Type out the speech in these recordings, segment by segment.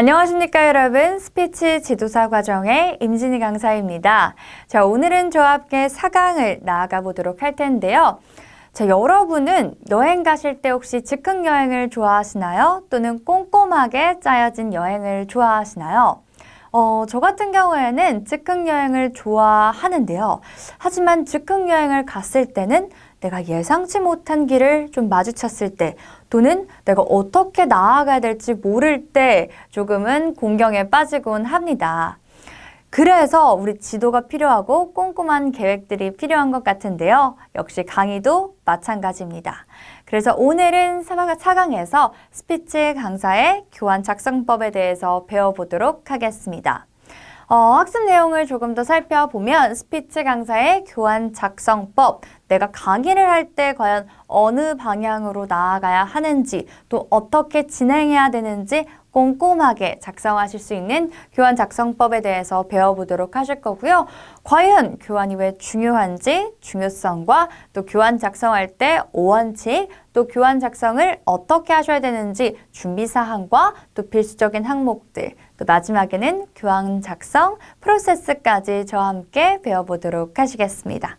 안녕하십니까 여러분 스피치 지도사 과정의 임진희 강사입니다. 자 오늘은 저와 함께 4강을 나아가 보도록 할 텐데요. 자 여러분은 여행 가실 때 혹시 즉흥 여행을 좋아하시나요? 또는 꼼꼼하게 짜여진 여행을 좋아하시나요? 어, 저 같은 경우에는 즉흥 여행을 좋아하는데요. 하지만 즉흥 여행을 갔을 때는 내가 예상치 못한 길을 좀 마주쳤을 때 또는 내가 어떻게 나아가야 될지 모를 때 조금은 공경에 빠지곤 합니다. 그래서 우리 지도가 필요하고 꼼꼼한 계획들이 필요한 것 같은데요. 역시 강의도 마찬가지입니다. 그래서 오늘은 4강에서 스피치 강사의 교환 작성법에 대해서 배워보도록 하겠습니다. 어, 학습 내용을 조금 더 살펴보면 스피치 강사의 교환 작성법, 내가 강의를 할 때 과연 어느 방향으로 나아가야 하는지, 또 어떻게 진행해야 되는지 꼼꼼하게 작성하실 수 있는 교환 작성법에 대해서 배워보도록 하실 거고요. 과연 교환이 왜 중요한지, 중요성과 또 교환 작성할 때 5원칙, 또 교환 작성을 어떻게 하셔야 되는지 준비 사항과 또 필수적인 항목들, 또 마지막에는 교환 작성 프로세스까지 저와 함께 배워보도록 하시겠습니다.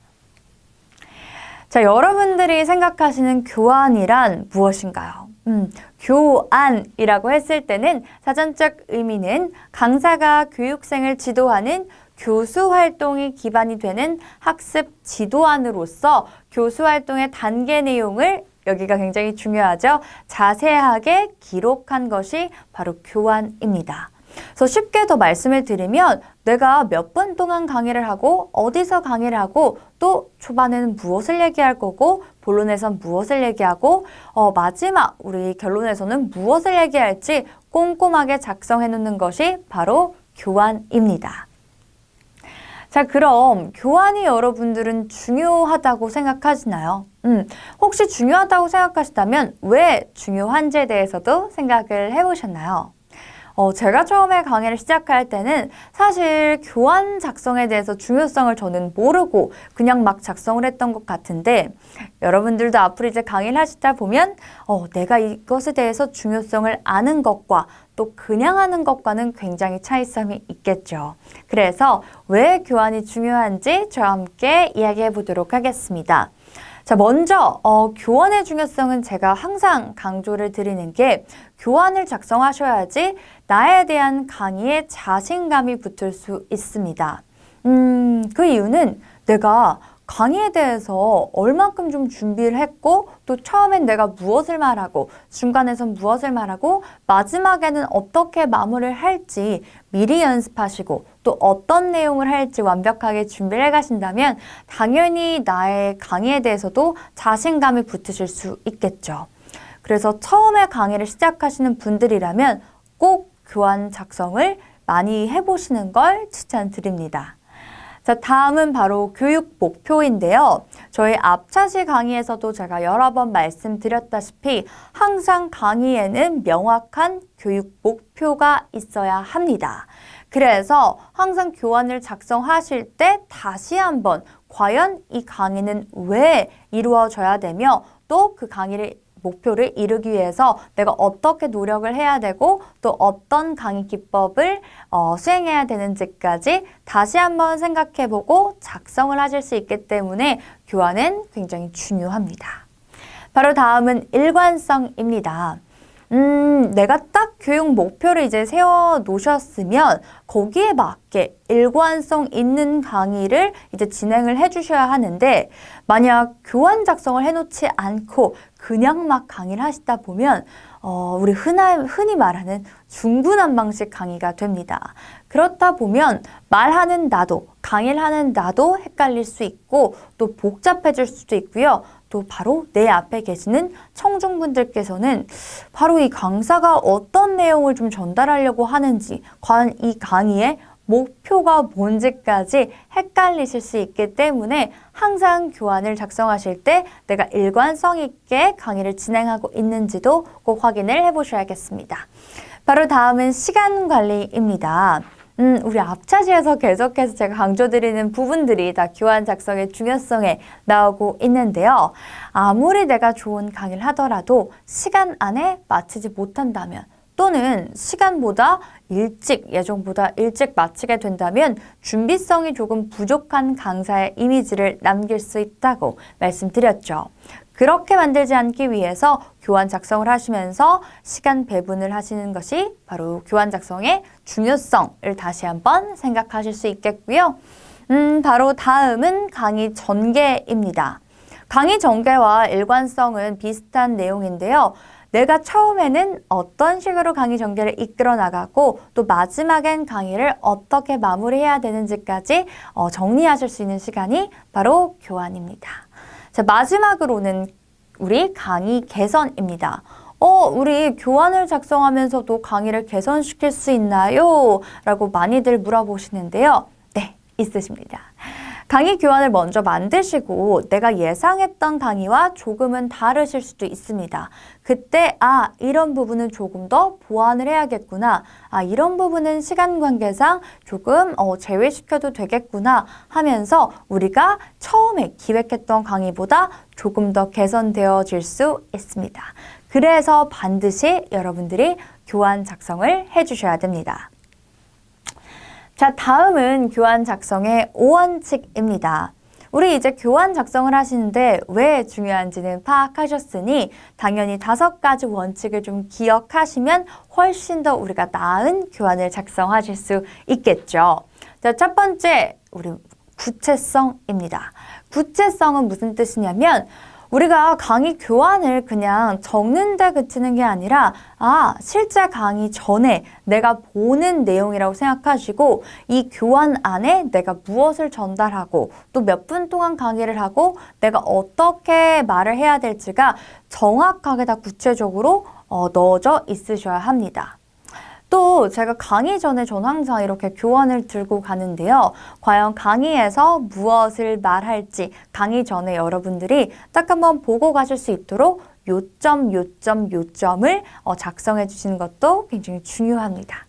자, 여러분들이 생각하시는 교환이란 무엇인가요? 음, 교안이라고 했을 때는 사전적 의미는 강사가 교육생을 지도하는 교수 활동이 기반이 되는 학습 지도안으로서 교수 활동의 단계 내용을 여기가 굉장히 중요하죠. 자세하게 기록한 것이 바로 교환입니다. 그래서 쉽게 더 말씀을 드리면 내가 몇 분 동안 강의를 하고 어디서 강의를 하고 또 초반에는 무엇을 얘기할 거고 본론에선 무엇을 얘기하고 어, 마지막 우리 결론에서는 무엇을 얘기할지 꼼꼼하게 작성해 놓는 것이 바로 교환입니다. 자, 그럼 교환이 여러분들은 중요하다고 생각하시나요? 음, 혹시 중요하다고 생각하시다면 왜 중요한지에 대해서도 생각을 해보셨나요? 어, 제가 처음에 강의를 시작할 때는 사실 교환 작성에 대해서 중요성을 저는 모르고 그냥 막 작성을 했던 것 같은데 여러분들도 앞으로 이제 강의를 하시다 보면 어, 내가 이것에 대해서 중요성을 아는 것과 또 그냥 하는 것과는 굉장히 차이점이 있겠죠. 그래서 왜 교환이 중요한지 저와 함께 이야기해 보도록 하겠습니다. 자, 먼저 어, 교환의 중요성은 제가 항상 강조를 드리는 게 교환을 작성하셔야지 나에 대한 강의에 자신감이 붙을 수 있습니다. 음, 그 이유는 내가 강의에 대해서 얼만큼 좀 준비를 했고 또 처음엔 내가 무엇을 말하고 중간에선 무엇을 말하고 마지막에는 어떻게 마무리를 할지 미리 연습하시고 또 어떤 내용을 할지 완벽하게 준비를 해 가신다면 당연히 나의 강의에 대해서도 자신감이 붙으실 수 있겠죠. 그래서 처음에 강의를 시작하시는 분들이라면 꼭 교환 작성을 많이 해보시는 걸 추천드립니다. 자, 다음은 바로 교육 목표인데요. 저희 앞차시 강의에서도 제가 여러 번 말씀드렸다시피 항상 강의에는 명확한 교육 목표가 있어야 합니다. 그래서 항상 교환을 작성하실 때 다시 한번 과연 이 강의는 왜 이루어져야 되며 또 그 강의를 목표를 이루기 위해서 내가 어떻게 노력을 해야 되고 또 어떤 강의 기법을 어, 수행해야 되는지까지 다시 한번 생각해 보고 작성을 하실 수 있기 때문에 교환은 굉장히 중요합니다. 바로 다음은 일관성입니다. 음, 내가 딱 교육 목표를 이제 세워 놓으셨으면 거기에 맞게 일관성 있는 강의를 이제 진행을 해 주셔야 하는데 만약 교환 작성을 해 놓지 않고 그냥 막 강의를 하시다 보면 어, 우리 흔하, 흔히 말하는 중구난방식 강의가 됩니다. 그렇다 보면 말하는 나도, 강의를 하는 나도 헷갈릴 수 있고 또 복잡해질 수도 있고요. 또 바로 내 앞에 계시는 청중분들께서는 바로 이 강사가 어떤 내용을 좀 전달하려고 하는지, 과연 이 강의의 목표가 뭔지까지 헷갈리실 수 있기 때문에 항상 교환을 작성하실 때 내가 일관성 있게 강의를 진행하고 있는지도 꼭 확인을 해 보셔야겠습니다. 바로 다음은 시간 관리입니다. 음, 우리 앞차시에서 계속해서 제가 강조드리는 부분들이 다 교환 작성의 중요성에 나오고 있는데요. 아무리 내가 좋은 강의를 하더라도 시간 안에 마치지 못한다면 또는 시간보다 일찍, 예정보다 일찍 마치게 된다면 준비성이 조금 부족한 강사의 이미지를 남길 수 있다고 말씀드렸죠. 그렇게 만들지 않기 위해서 교환 작성을 하시면서 시간 배분을 하시는 것이 바로 교환 작성의 중요성을 다시 한번 생각하실 수 있겠고요. 음, 바로 다음은 강의 전개입니다. 강의 전개와 일관성은 비슷한 내용인데요. 내가 처음에는 어떤 식으로 강의 전개를 이끌어 나가고 또 마지막엔 강의를 어떻게 마무리해야 되는지까지 어, 정리하실 수 있는 시간이 바로 교환입니다. 자, 마지막으로는 우리 강의 개선입니다. 어, 우리 교환을 작성하면서도 강의를 개선시킬 수 있나요? 라고 많이들 물어보시는데요. 네, 있으십니다. 강의 교환을 먼저 만드시고 내가 예상했던 강의와 조금은 다르실 수도 있습니다. 그때 아 이런 부분은 조금 더 보완을 해야겠구나. 아 이런 부분은 시간 관계상 조금 어, 제외시켜도 되겠구나 하면서 우리가 처음에 기획했던 강의보다 조금 더 개선되어질 수 있습니다. 그래서 반드시 여러분들이 교환 작성을 해주셔야 됩니다. 자, 다음은 교환 작성의 오원칙입니다. 우리 이제 교환 작성을 하시는데 왜 중요한지는 파악하셨으니 당연히 다섯 가지 원칙을 좀 기억하시면 훨씬 더 우리가 나은 교환을 작성하실 수 있겠죠. 자, 첫 번째, 우리 구체성입니다. 구체성은 무슨 뜻이냐면 우리가 강의 교환을 그냥 적는데 그치는 게 아니라 아 실제 강의 전에 내가 보는 내용이라고 생각하시고 이 교환 안에 내가 무엇을 전달하고 또 몇 분 동안 강의를 하고 내가 어떻게 말을 해야 될지가 정확하게 다 구체적으로 어, 넣어져 있으셔야 합니다. 또 제가 강의 전에 전 항상 이렇게 교환을 들고 가는데요. 과연 강의에서 무엇을 말할지 강의 전에 여러분들이 딱 한번 보고 가실 수 있도록 요점, 요점, 요점을 어, 작성해 주시는 것도 굉장히 중요합니다.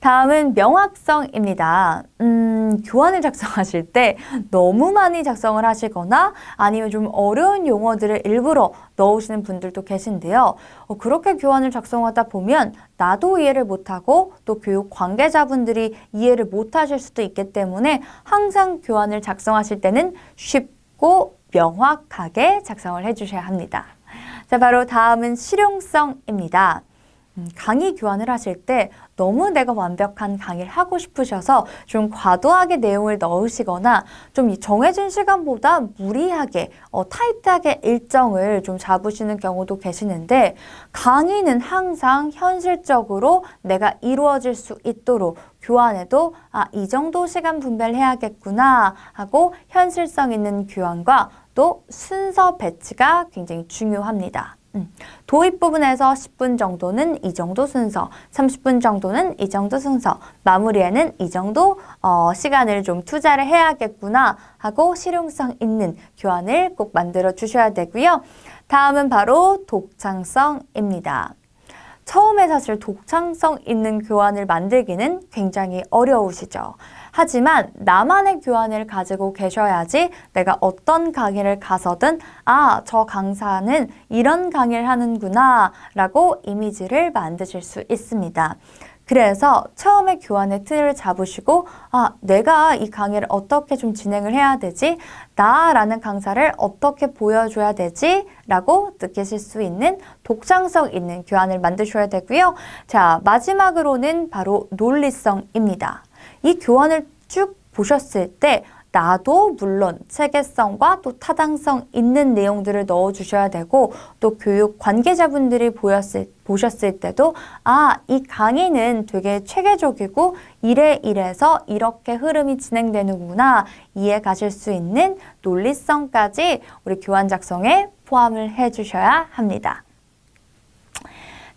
다음은 명확성입니다. 음, 교환을 작성하실 때 너무 많이 작성을 하시거나 아니면 좀 어려운 용어들을 일부러 넣으시는 분들도 계신데요. 어, 그렇게 교환을 작성하다 보면 나도 이해를 못하고 또 교육 관계자분들이 이해를 못하실 수도 있기 때문에 항상 교환을 작성하실 때는 쉽고 명확하게 작성을 해주셔야 합니다. 자, 바로 다음은 실용성입니다. 음, 강의 교환을 하실 때 너무 내가 완벽한 강의를 하고 싶으셔서 좀 과도하게 내용을 넣으시거나 좀 정해진 시간보다 무리하게 어, 타이트하게 일정을 좀 잡으시는 경우도 계시는데 강의는 항상 현실적으로 내가 이루어질 수 있도록 교환에도 아, 이 정도 시간 분배를 해야겠구나 하고 현실성 있는 교환과 또 순서 배치가 굉장히 중요합니다. 음. 도입 부분에서 10분 정도는 이 정도 순서, 30분 정도는 이 정도 순서, 마무리에는 이 정도 어, 시간을 좀 투자를 해야겠구나 하고 실용성 있는 교환을 꼭 만들어 주셔야 되고요. 다음은 바로 독창성입니다. 처음에 사실 독창성 있는 교환을 만들기는 굉장히 어려우시죠. 하지만 나만의 교환을 가지고 계셔야지 내가 어떤 강의를 가서든 아, 저 강사는 이런 강의를 하는구나 라고 이미지를 만드실 수 있습니다. 그래서 처음에 교환의 틀을 잡으시고 아 내가 이 강의를 어떻게 좀 진행을 해야 되지? 나라는 강사를 어떻게 보여줘야 되지? 라고 느끼실 수 있는 독창성 있는 교환을 만드셔야 되고요. 자 마지막으로는 바로 논리성입니다 이 교환을 쭉 보셨을 때 나도 물론 체계성과 또 타당성 있는 내용들을 넣어 주셔야 되고 또 교육 관계자분들이 보였을, 보셨을 때도 아, 이 강의는 되게 체계적이고 이래 이래서 이렇게 흐름이 진행되는구나 이해 가실 수 있는 논리성까지 우리 교환 작성에 포함을 해 주셔야 합니다.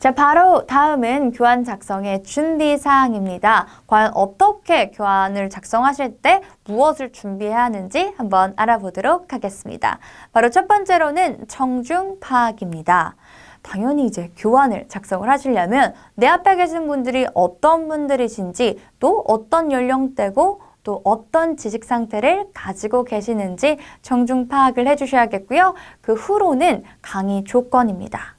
자, 바로 다음은 교환 작성의 준비 사항입니다. 과연 어떻게 교환을 작성하실 때 무엇을 준비해야 하는지 한번 알아보도록 하겠습니다. 바로 첫 번째로는 청중 파악입니다. 당연히 이제 교환을 작성을 하시려면 내 앞에 계신 분들이 어떤 분들이신지 또 어떤 연령대고 또 어떤 지식 상태를 가지고 계시는지 청중 파악을 해주셔야겠고요. 그 후로는 강의 조건입니다.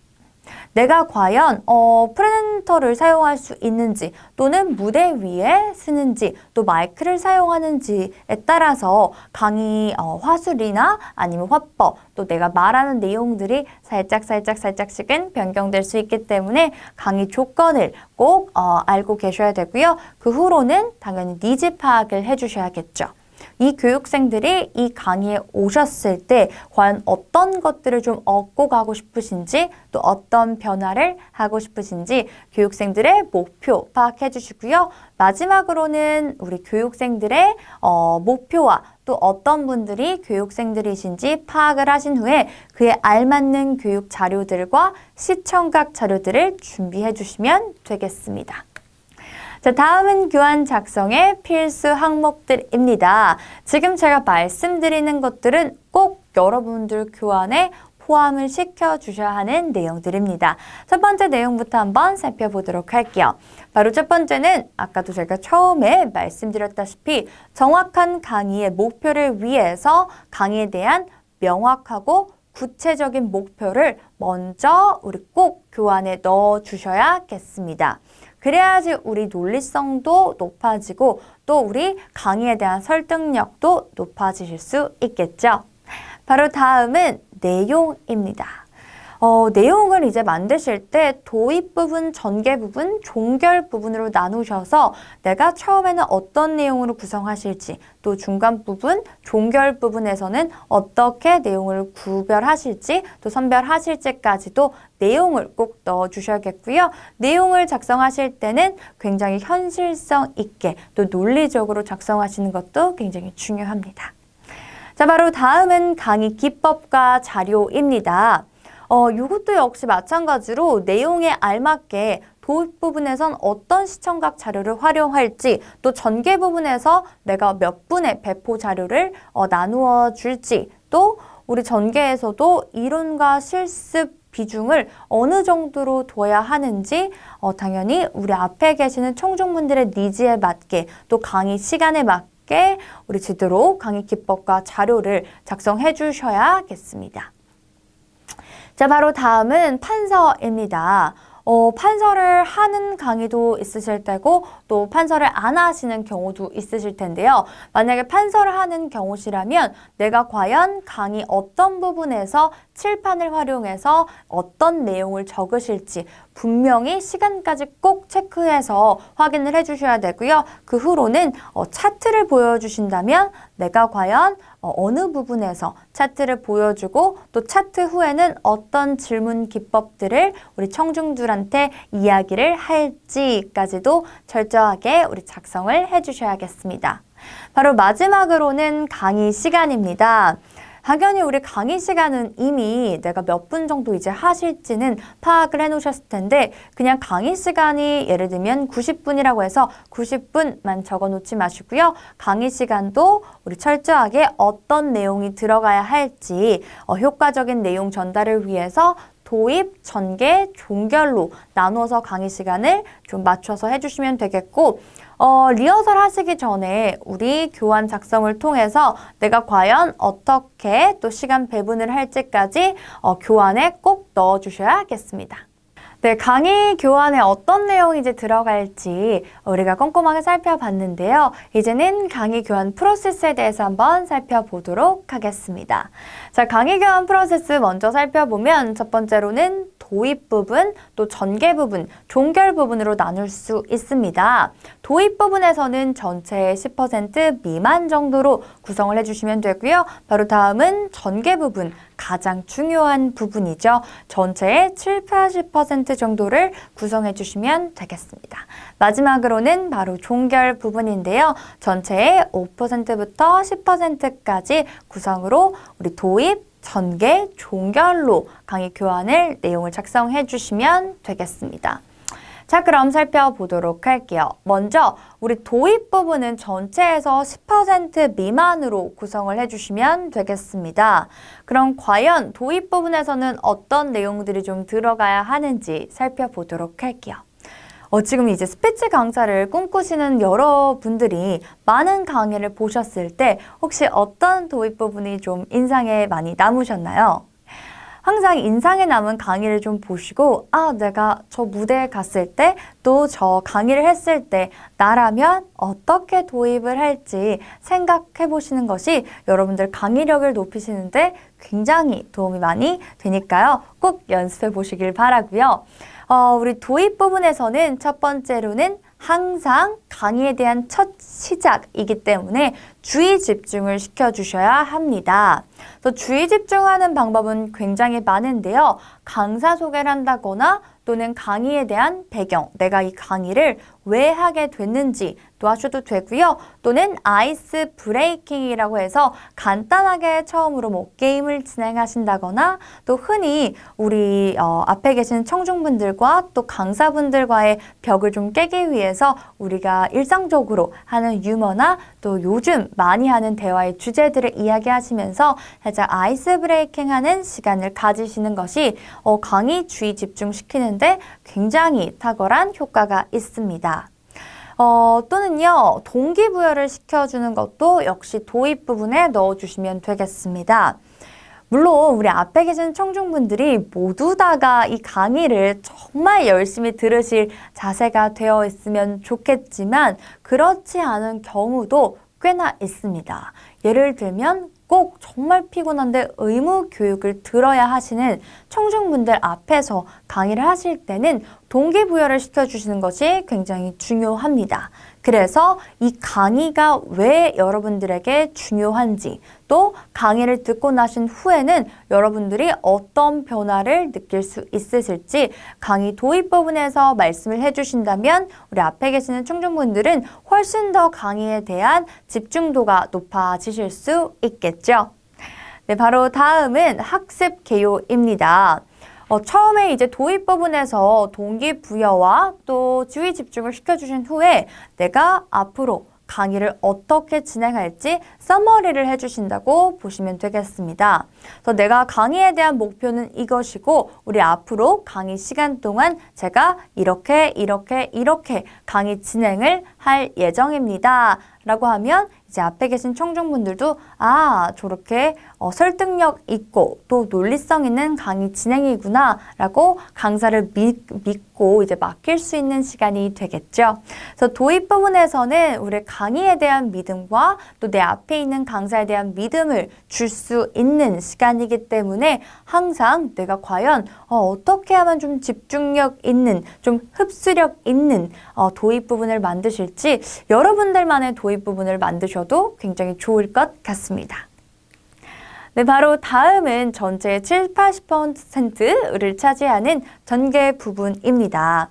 내가 과연 어, 프린터를 사용할 수 있는지 또는 무대 위에 쓰는지 또 마이크를 사용하는지에 따라서 강의 어, 화술이나 아니면 화법 또 내가 말하는 내용들이 살짝 살짝 살짝씩은 변경될 수 있기 때문에 강의 조건을 꼭 어, 알고 계셔야 되고요. 그 후로는 당연히 니즈 파악을 해주셔야겠죠. 이 교육생들이 이 강의에 오셨을 때 과연 어떤 것들을 좀 얻고 가고 싶으신지 또 어떤 변화를 하고 싶으신지 교육생들의 목표 파악해 주시고요. 마지막으로는 우리 교육생들의 어, 목표와 또 어떤 분들이 교육생들이신지 파악을 하신 후에 그에 알맞는 교육 자료들과 시청각 자료들을 준비해 주시면 되겠습니다. 자, 다음은 교환 작성의 필수 항목들입니다. 지금 제가 말씀드리는 것들은 꼭 여러분들 교환에 포함을 시켜 주셔야 하는 내용들입니다. 첫 번째 내용부터 한번 살펴보도록 할게요. 바로 첫 번째는 아까도 제가 처음에 말씀드렸다시피 정확한 강의의 목표를 위해서 강의에 대한 명확하고 구체적인 목표를 먼저 우리 꼭 교환에 넣어 주셔야겠습니다. 그래야지 우리 논리성도 높아지고 또 우리 강의에 대한 설득력도 높아지실 수 있겠죠. 바로 다음은 내용입니다. 어, 내용을 이제 만드실 때 도입 부분, 전개 부분, 종결 부분으로 나누셔서 내가 처음에는 어떤 내용으로 구성하실지 또 중간 부분, 종결 부분에서는 어떻게 내용을 구별하실지 또 선별하실지까지도 내용을 꼭 넣어 주셔야겠고요. 내용을 작성하실 때는 굉장히 현실성 있게 또 논리적으로 작성하시는 것도 굉장히 중요합니다. 자, 바로 다음은 강의 기법과 자료입니다. 어, 이것도 역시 마찬가지로 내용에 알맞게 도입 부분에선 어떤 시청각 자료를 활용할지 또 전개 부분에서 내가 몇 분의 배포 자료를 어, 나누어 줄지 또 우리 전개에서도 이론과 실습 비중을 어느 정도로 둬야 하는지 어, 당연히 우리 앞에 계시는 청중분들의 니즈에 맞게 또 강의 시간에 맞게 우리 제대로 강의 기법과 자료를 작성해 주셔야겠습니다. 자, 바로 다음은 판서입니다. 어, 판서를 하는 강의도 있으실 테고 또 판서를 안 하시는 경우도 있으실 텐데요. 만약에 판서를 하는 경우시라면 내가 과연 강의 어떤 부분에서 칠판을 활용해서 어떤 내용을 적으실지 분명히 시간까지 꼭 체크해서 확인을 해주셔야 되고요. 그 후로는 어, 차트를 보여주신다면 내가 과연 어, 느 부분에서 차트를 보여주고 또 차트 후에는 어떤 질문 기법들을 우리 청중들한테 이야기를 할지까지도 철저하게 우리 작성을 해주셔야겠습니다. 바로 마지막으로는 강의 시간입니다. 당연히 우리 강의 시간은 이미 내가 몇 분 정도 이제 하실지는 파악을 해 놓으셨을 텐데 그냥 강의 시간이 예를 들면 90분이라고 해서 90분만 적어 놓지 마시고요. 강의 시간도 우리 철저하게 어떤 내용이 들어가야 할지 어, 효과적인 내용 전달을 위해서 도입, 전개, 종결로 나누어서 강의 시간을 좀 맞춰서 해주시면 되겠고 어, 리허설 하시기 전에 우리 교환 작성을 통해서 내가 과연 어떻게 또 시간 배분을 할지까지 어, 교환에 꼭 넣어 주셔야겠습니다. 네, 강의 교환에 어떤 내용이 이제 들어갈지 우리가 꼼꼼하게 살펴봤는데요. 이제는 강의 교환 프로세스에 대해서 한번 살펴보도록 하겠습니다. 자, 강의 교환 프로세스 먼저 살펴보면 첫 번째로는 도입 부분, 또 전개 부분, 종결 부분으로 나눌 수 있습니다. 도입 부분에서는 전체의 10% 미만 정도로 구성을 해주시면 되고요. 바로 다음은 전개 부분, 가장 중요한 부분이죠. 전체의 7, 80% 정도를 구성해 주시면 되겠습니다. 마지막으로는 바로 종결 부분인데요. 전체의 5%부터 10%까지 구성으로 우리 도입, 전개, 종결로 강의 교환을 내용을 작성해 주시면 되겠습니다. 자, 그럼 살펴보도록 할게요. 먼저 우리 도입 부분은 전체에서 10% 미만으로 구성을 해주시면 되겠습니다. 그럼 과연 도입 부분에서는 어떤 내용들이 좀 들어가야 하는지 살펴보도록 할게요. 어, 지금 이제 스피치 강사를 꿈꾸시는 여러분들이 많은 강의를 보셨을 때 혹시 어떤 도입 부분이 좀 인상에 많이 남으셨나요? 항상 인상에 남은 강의를 좀 보시고, 아, 내가 저 무대에 갔을 때, 또 저 강의를 했을 때, 나라면 어떻게 도입을 할지 생각해 보시는 것이 여러분들 강의력을 높이시는데 굉장히 도움이 많이 되니까요. 꼭 연습해 보시길 바라고요. 어, 우리 도입 부분에서는 첫 번째로는 항상 강의에 대한 첫 시작이기 때문에 주의 집중을 시켜주셔야 합니다. 또 주의 집중하는 방법은 굉장히 많은데요. 강사 소개를 한다거나 또는 강의에 대한 배경, 내가 이 강의를 왜 하게 됐는지 도와줘도 되고요. 또는 아이스 브레이킹이라고 해서 간단하게 처음으로 뭐 게임을 진행하신다거나 또 흔히 우리 어, 앞에 계신 청중분들과 또 강사분들과의 벽을 좀 깨기 위해서 우리가 일상적으로 하는 유머나 또 요즘 많이 하는 대화의 주제들을 이야기하시면서 살짝 아이스 브레이킹 하는 시간을 가지시는 것이 어, 강의 주의 집중시키는데 굉장히 탁월한 효과가 있습니다. 어, 또는요, 동기부여를 시켜주는 것도 역시 도입 부분에 넣어주시면 되겠습니다. 물론 우리 앞에 계신 청중분들이 모두 다가 이 강의를 정말 열심히 들으실 자세가 되어 있으면 좋겠지만 그렇지 않은 경우도 꽤나 있습니다. 예를 들면 꼭 정말 피곤한데 의무 교육을 들어야 하시는 청중분들 앞에서 강의를 하실 때는 동기부여를 시켜주시는 것이 굉장히 중요합니다. 그래서 이 강의가 왜 여러분들에게 중요한지 또 강의를 듣고 나신 후에는 여러분들이 어떤 변화를 느낄 수 있으실지 강의 도입 부분에서 말씀을 해주신다면 우리 앞에 계시는 청중분들은 훨씬 더 강의에 대한 집중도가 높아지실 수 있겠죠. 네, 바로 다음은 학습 개요입니다. 어, 처음에 이제 도입 부분에서 동기부여와 또 지휘 집중을 시켜주신 후에 내가 앞으로 강의를 어떻게 진행할지 서머리를 해주신다고 보시면 되겠습니다. 그래서 내가 강의에 대한 목표는 이것이고 우리 앞으로 강의 시간 동안 제가 이렇게 이렇게 이렇게 강의 진행을 할 예정입니다. 라고 하면 이제 앞에 계신 청중분들도 아 저렇게 어, 설득력 있고 또 논리성 있는 강의 진행이구나 라고 강사를 믿, 믿고 이제 맡길 수 있는 시간이 되겠죠. 그래서 도입 부분에서는 우리 강의에 대한 믿음과 또 내 앞에 있는 강사에 대한 믿음을 줄 수 있는 시간이기 때문에 항상 내가 과연 어, 떻게 하면 좀 집중력 있는 좀 흡수력 있는 어, 도입 부분을 만드실지 여러분들만의 도입 부분을 만드셔도 굉장히 좋을 것 같습니다. 네, 바로 다음은 전체의 7, 80%를 차지하는 전개 부분입니다.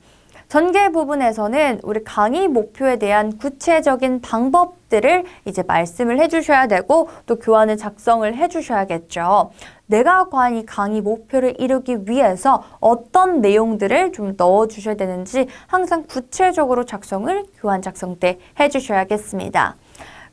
전개 부분에서는 우리 강의 목표에 대한 구체적인 방법들을 이제 말씀을 해주셔야 되고 또 교환을 작성을 해주셔야겠죠. 내가 과연 이 강의 목표를 이루기 위해서 어떤 내용들을 좀 넣어주셔야 되는지 항상 구체적으로 작성을 교환 작성 때 해주셔야겠습니다.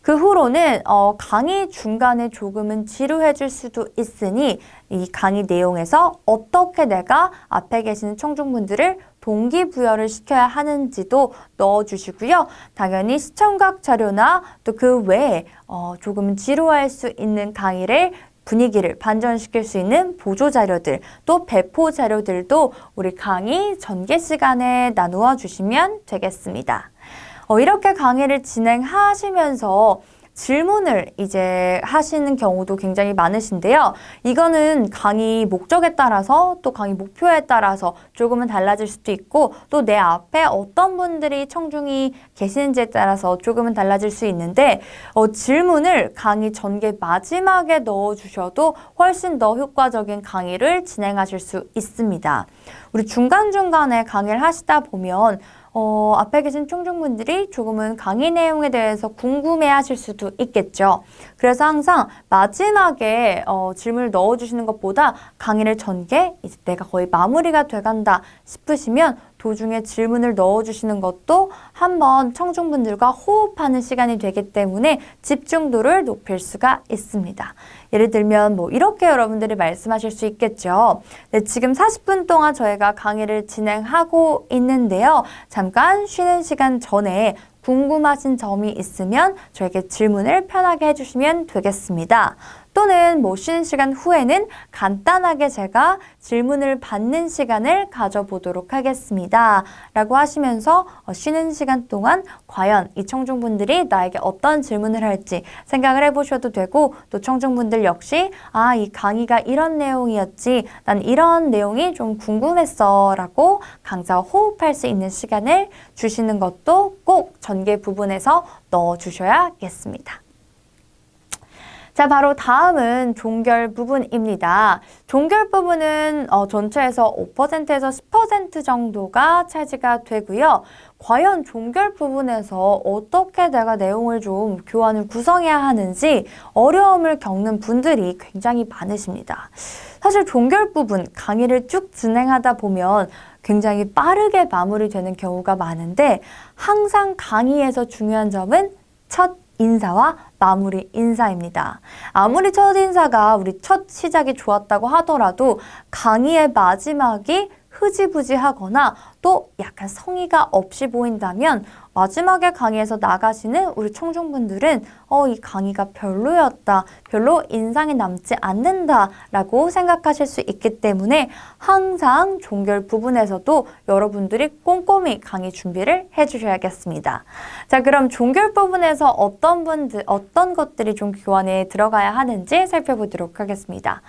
그 후로는 어, 강의 중간에 조금은 지루해 질 수도 있으니 이 강의 내용에서 어떻게 내가 앞에 계시는 청중분들을 동기부여를 시켜야 하는지도 넣어주시고요. 당연히 시청각 자료나 또 그 외에 어, 조금 지루할 수 있는 강의를 분위기를 반전시킬 수 있는 보조 자료들, 또 배포 자료들도 우리 강의 전개 시간에 나누어 주시면 되겠습니다. 어, 이렇게 강의를 진행하시면서 질문을 이제 하시는 경우도 굉장히 많으신데요. 이거는 강의 목적에 따라서 또 강의 목표에 따라서 조금은 달라질 수도 있고 또 내 앞에 어떤 분들이 청중이 계시는지에 따라서 조금은 달라질 수 있는데 어, 질문을 강의 전개 마지막에 넣어주셔도 훨씬 더 효과적인 강의를 진행하실 수 있습니다. 우리 중간중간에 강의를 하시다 보면 어, 앞에 계신 청중분들이 조금은 강의 내용에 대해서 궁금해 하실 수도 있겠죠. 그래서 항상 마지막에 어, 질문을 넣어주시는 것보다 강의를 전개, 이제 내가 거의 마무리가 돼간다 싶으시면 도중에 질문을 넣어주시는 것도 한번 청중분들과 호흡하는 시간이 되기 때문에 집중도를 높일 수가 있습니다. 예를 들면 뭐 이렇게 여러분들이 말씀하실 수 있겠죠. 네, 지금 40분 동안 저희가 강의를 진행하고 있는데요. 잠깐 쉬는 시간 전에 궁금하신 점이 있으면 저에게 질문을 편하게 해주시면 되겠습니다. 또 또는 뭐 쉬는 시간 후에는 간단하게 제가 질문을 받는 시간을 가져보도록 하겠습니다. 라고 하시면서 어, 쉬는 시간 동안 과연 이 청중분들이 나에게 어떤 질문을 할지 생각을 해보셔도 되고 또 청중분들 역시 아, 이 강의가 이런 내용이었지. 난 이런 내용이 좀 궁금했어. 라고 강사와 호흡할 수 있는 시간을 주시는 것도 꼭 전개 부분에서 넣어 주셔야겠습니다. 자, 바로 다음은 종결 부분입니다. 종결 부분은 어, 전체에서 5%에서 10% 정도가 차지가 되고요. 과연 종결 부분에서 어떻게 내가 내용을 좀 교환을 구성해야 하는지 어려움을 겪는 분들이 굉장히 많으십니다. 사실 종결 부분 강의를 쭉 진행하다 보면 굉장히 빠르게 마무리되는 경우가 많은데 항상 강의에서 중요한 점은 첫 인사와 마무리 인사입니다. 아무리 첫 인사가 우리 첫 시작이 좋았다고 하더라도 강의의 마지막이 흐지부지하거나 또 약간 성의가 없이 보인다면 마지막에 강의에서 나가시는 우리 청중분들은 어, 이 강의가 별로였다, 별로 인상이 남지 않는다 라고 생각하실 수 있기 때문에 항상 종결 부분에서도 여러분들이 꼼꼼히 강의 준비를 해주셔야겠습니다. 자, 그럼 종결 부분에서 어떤 분들, 어떤 것들이 좀 교환에 들어가야 하는지 살펴보도록 하겠습니다.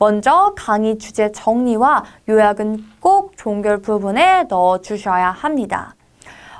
먼저 강의 주제 정리와 요약은 꼭 종결 부분에 넣어 주셔야 합니다.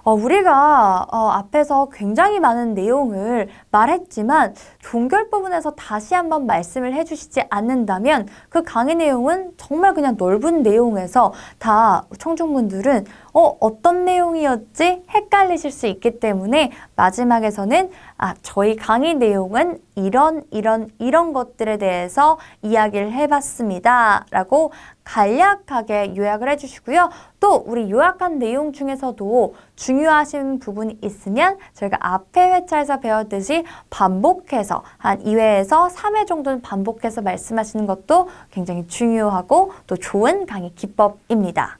어, 우리가 어, 앞에서 굉장히 많은 내용을 말했지만 종결 부분에서 다시 한번 말씀을 해주시지 않는다면 그 강의 내용은 정말 그냥 넓은 내용에서 다 청중분들은 어, 어떤 내용이었지? 헷갈리실 수 있기 때문에 마지막에서는 아, 저희 강의 내용은 이런, 이런, 이런 것들에 대해서 이야기를 해봤습니다. 라고 간략하게 요약을 해주시고요. 또 우리 요약한 내용 중에서도 중요하신 부분이 있으면 저희가 앞에 회차에서 배웠듯이 반복해서 한 2회에서 3회 정도는 반복해서 말씀하시는 것도 굉장히 중요하고 또 좋은 강의 기법입니다.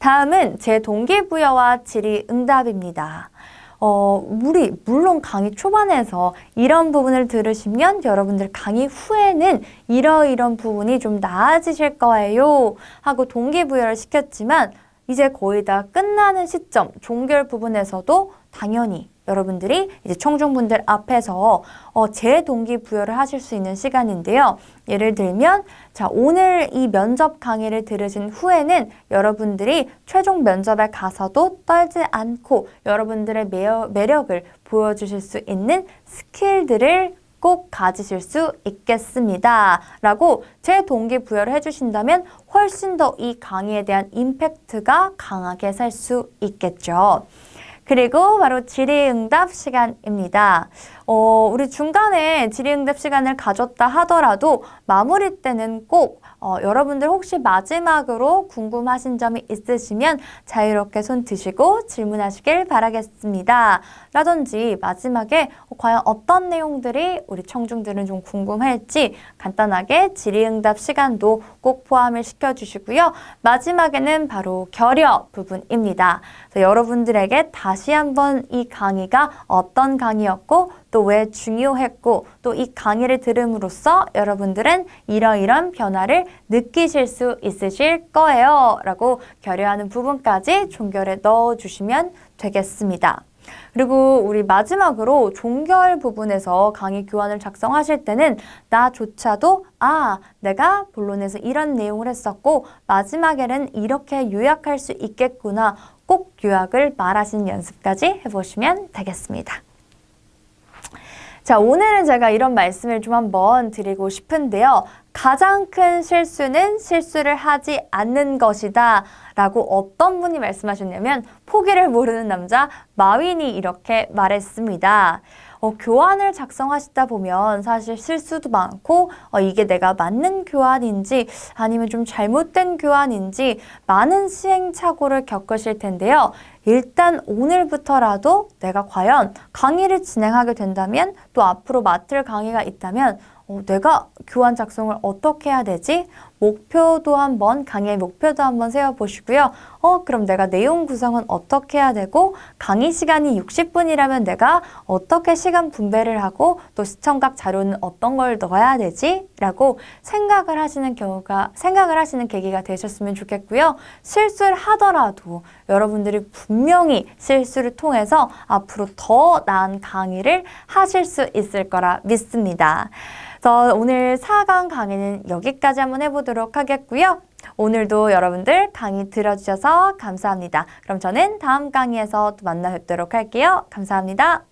다음은 제 동기부여와 질의 응답입니다. 어, 우리 물론 강의 초반에서 이런 부분을 들으시면 여러분들 강의 후에는 이러이런 부분이 좀 나아지실 거예요 하고 동기부여를 시켰지만 이제 거의 다 끝나는 시점 종결 부분에서도 당연히 여러분들이 이제 청중분들 앞에서 어, 재동기부여를 하실 수 있는 시간인데요. 예를 들면 자 오늘 이 면접 강의를 들으신 후에는 여러분들이 최종 면접에 가서도 떨지 않고 여러분들의 매력, 매력을 보여주실 수 있는 스킬들을 꼭 가지실 수 있겠습니다. 라고 재동기부여를 해주신다면 훨씬 더 이 강의에 대한 임팩트가 강하게 살 수 있겠죠. 그리고 바로 질의응답 시간입니다. 어, 우리 중간에 질의응답 시간을 가졌다 하더라도 마무리 때는 꼭 어, 여러분들 혹시 마지막으로 궁금하신 점이 있으시면 자유롭게 손 드시고 질문하시길 바라겠습니다. 라든지 마지막에 어, 과연 어떤 내용들이 우리 청중들은 좀 궁금할지 간단하게 질의응답 시간도 꼭 포함을 시켜주시고요. 마지막에는 바로 결여 부분입니다. 여러분들에게 다시 한번 이 강의가 어떤 강의였고 또 왜 중요했고 또 이 강의를 들음으로써 여러분들은 이러이런 변화를 느끼실 수 있으실 거예요. 라고 결여하는 부분까지 종결에 넣어주시면 되겠습니다. 그리고 우리 마지막으로 종결 부분에서 강의 교환을 작성하실 때는 나조차도 아, 내가 본론에서 이런 내용을 했었고 마지막에는 이렇게 요약할 수 있겠구나. 꼭 요약을 말하시는 연습까지 해보시면 되겠습니다. 자, 오늘은 제가 이런 말씀을 좀 한번 드리고 싶은데요. 가장 큰 실수는 실수를 하지 않는 것이다. 라고 어떤 분이 말씀하셨냐면 포기를 모르는 남자 마윈이 이렇게 말했습니다. 어, 교환을 작성하시다 보면 사실 실수도 많고 어, 이게 내가 맞는 교환인지 아니면 좀 잘못된 교환인지 많은 시행착오를 겪으실 텐데요. 일단 오늘부터라도 내가 과연 강의를 진행하게 된다면 또 앞으로 맡을 강의가 있다면 어, 내가 교환 작성을 어떻게 해야 되지? 목표도 한번, 강의 목표도 한번 세워보시고요. 어, 그럼 내가 내용 구성은 어떻게 해야 되고, 강의 시간이 60분이라면 내가 어떻게 시간 분배를 하고, 또 시청각 자료는 어떤 걸 넣어야 되지? 라고 생각을 하시는 경우가, 생각을 하시는 계기가 되셨으면 좋겠고요. 실수를 하더라도 여러분들이 분명히 실수를 통해서 앞으로 더 나은 강의를 하실 수 있을 거라 믿습니다. 그래서 오늘 4강 강의는 여기까지 한번 해보도록 하겠고요. 오늘도 여러분들 강의 들어주셔서 감사합니다. 그럼 저는 다음 강의에서 또 만나 뵙도록 할게요. 감사합니다.